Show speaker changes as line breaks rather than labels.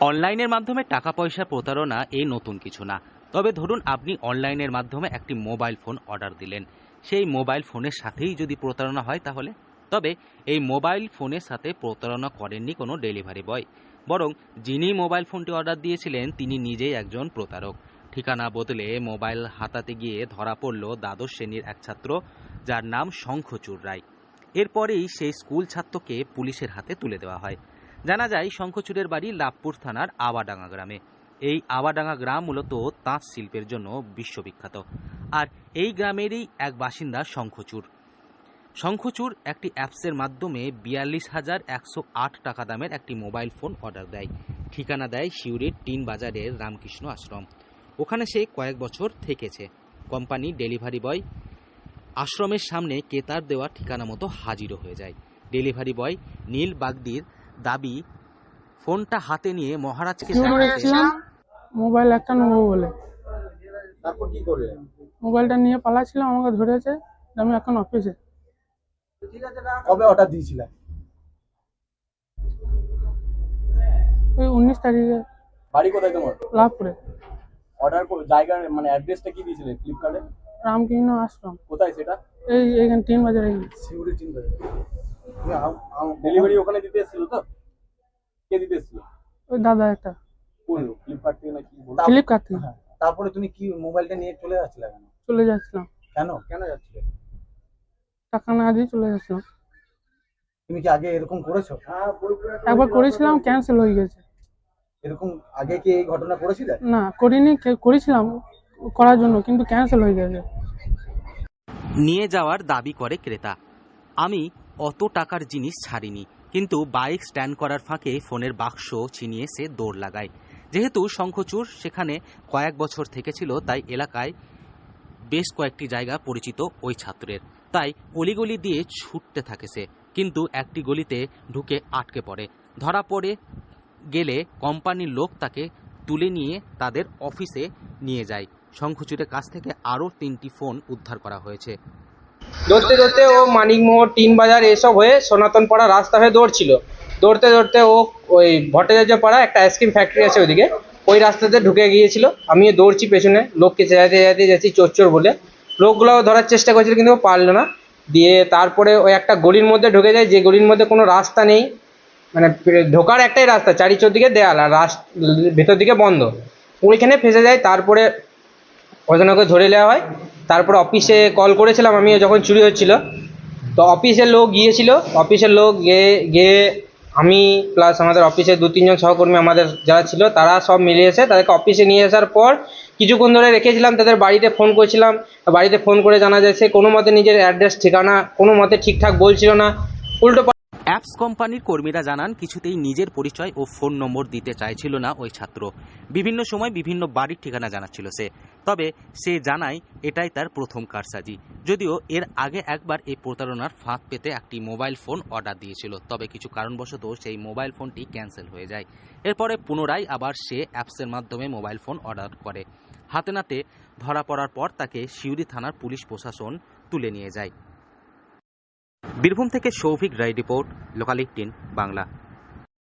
অনলাইনের মাধ্যমে টাকা পয়সা প্রতারণা এই নতুন কিছু না। তবে ধরুন, আপনি অনলাইনের মাধ্যমে একটি মোবাইল ফোন অর্ডার দিলেন। সেই মোবাইল ফোনের সাথেই যদি প্রতারণা হয় তাহলে? তবে এই মোবাইল ফোনের সাথে প্রতারণা করেননি কোনো ডেলিভারি বয়। বরং যিনি মোবাইল ফোনটি অর্ডার দিয়েছিলেন, তিনি নিজেই একজন প্রতারক। ঠিকানা বদলে মোবাইল হাতাতে গিয়ে ধরা পড়ল দ্বাদশ শ্রেণির এক ছাত্র, যার নাম শঙ্খচূড় রায়। এরপরেই সেই স্কুল ছাত্রকে পুলিশের হাতে তুলে দেওয়া হয়। জানা যায়, শঙ্খচূড়ের বাড়ি লাভপুর থানার আওয়াডাঙ্গা গ্রামে। এই আওয়াডাঙ্গা গ্রাম মূলত তাঁত শিল্পের জন্য বিশ্ববিখ্যাত। আর এই গ্রামেরই এক বাসিন্দা শঙ্খচূড়। শঙ্খচূড় একটি অ্যাপসের মাধ্যমে বিয়াল্লিশ হাজার একশো আট টাকা দামের একটি মোবাইল ফোন অর্ডার দেয়। ঠিকানা দেয় সিউড়ির টিন বাজারের রামকৃষ্ণ আশ্রম। ওখানে সে কয়েক বছর থেকেছে। কোম্পানি ডেলিভারি বয় আশ্রমের সামনে কেতার দেওয়া ঠিকানা মতো হাজিরও হয়ে যায়। ডেলিভারি বয় নীল বাগদির দাবি ফোনটা হাতে নিয়ে মহারাজকে
মোবাইল একটা নেব বলে।
তারপর কি করলেন
মোবাইলটা নিয়ে পালাচ্ছিলাম আমাকে ধরেছে আমি এখন অফিসে।
কবে অর্ডার দিয়েছিলেন
ওই উনিশ তারিখে।
বাড়ি কোথায় তোমার?
লাভপুরে।
অর্ডার জায়গার মানে অ্যাড্রেসটা কি দিয়েছিলেন ফ্লিপকার্টে?
রামকৃষ্ণ আশ্রম।
কোথায় সেটা?
এই এখানে তিন বাজারে
সিউড়ি তিন ডেলিভারি ওখানে দিতে এসেছিল তো? কে দিতে এসেছিল?
ওই দাদা একটা।
কোন ফ্লিপকার্ট থেকে নাকি
ফ্লিপকার্ট থেকে।
তারপরে তুমি কি মোবাইলটা নিয়ে চলে যাচ্ছিলে কেন?
চলে যাচ্ছিলাম।
কেন? কেন যাচ্ছিলে?
টাকা না দিয়ে চলে যাচ্ছিলাম।
তুমি কি আগে এরকম করেছ?
একবার করেছিলাম ক্যান্সেল হয়ে গেছে।
এরকম আগে কি এই ঘটনা করেছিলে?
না করিনি করেছিলাম করার জন্য কিন্তু ক্যান্সেল হয়ে গেছে।
নিয়ে যাওয়ার দাবি করে ক্রেতা। আমি অত টাকার জিনিস ছাড়িনি। কিন্তু বাইক স্ট্যান্ড করার ফাঁকে ফোনের বাক্স ছিনিয়ে সে দৌড় লাগায়। যেহেতু শঙ্খচূড় সেখানে কয়েক বছর থেকেছিল, তাই এলাকায় বেশ কয়েকটি জায়গা পরিচিত ওই ছাত্রের। তাই অলিগলি দিয়ে ছুটতে থাকে সে, কিন্তু একটি গলিতে ঢুকে আটকে পড়ে। ধরা পড়ে গেলে কোম্পানির লোক তাকে তুলে নিয়ে তাদের অফিসে নিয়ে যায়। শঙ্খচূড়ের কাছ থেকে আরও তিনটি ফোন উদ্ধার করা হয়েছে।
দৌড়তে দৌড়তে ও মানিকমোহর টিন বাজার এসব হয়ে সনাতন পাড়া রাস্তা হয়ে দৌড়ছিল। দৌড়তে দৌড়তে ও ওই ভট্টাচার্য পাড়া একটা আইসক্রিম ফ্যাক্টরি আছে ওইদিকে, ওই রাস্তাতে ঢুকে গিয়েছিল। আমিও দৌড়ছি পেছনে, লোককে চেঁচাতে চেঁচাতে যাচ্ছি চোর চোর বলে। লোকগুলোও ধরার চেষ্টা করেছিল কিন্তু ও পারল না। দিয়ে তারপরে ওই একটা গলির মধ্যে ঢুকে যায়, যে গলির মধ্যে কোনো রাস্তা নেই। মানে ঢোকার একটাই রাস্তা চারি চোদ্দিকে দেয়াল আর রাস ভেতর দিকে বন্ধ। ওইখানে ফেসে যায়, তারপরে ওখানে ওকে ধরে নেওয়া হয়। তারপর অফিসে কল করেছিলাম আমি যখন চুরি হচ্ছিল। তো অফিসের লোক গিয়েছিল অফিসের লোক গিয়ে গিয়ে আমি প্লাস আমাদের অফিসে দু তিনজন সহকর্মী আমাদের যারা ছিল, তারা সব মিলে এসে তাদেরকে অফিসে নিয়ে আসার পর কিছুক্ষণ ধরে রেখেছিলাম, তাদের বাড়িতে ফোন করেছিলাম। বাড়িতে ফোন করে জানা যায় সে কোনো মতে নিজের অ্যাড্রেস ঠিকানা, কোনো মতে ঠিকঠাক বলছিল না। উল্টো
অ্যাপস কোম্পানির কর্মীরা জানান, কিছুতেই নিজের পরিচয় ও ফোন নম্বর দিতে চাইছিল না ওই ছাত্র। বিভিন্ন সময় বিভিন্ন বাড়ির ঠিকানা জানাচ্ছিল সে। তবে সে জানায়, এটাই তার প্রথম কারসাজি। যদিও এর আগে একবার এই প্রতারণার ফাঁদ পেতে একটি মোবাইল ফোন অর্ডার দিয়েছিল। তবে কিছু কারণবশত সেই মোবাইল ফোনটি ক্যান্সেল হয়ে যায়। এরপরে পুনরায় আবার সে অ্যাপসের মাধ্যমে মোবাইল ফোন অর্ডার করে। হাতে নাতে ধরা পড়ার পর তাকে সিউড়ি থানার পুলিশ প্রশাসন তুলে নিয়ে যায়। বীরভূম থেকে Souvik Roy report local eighteen Bangla.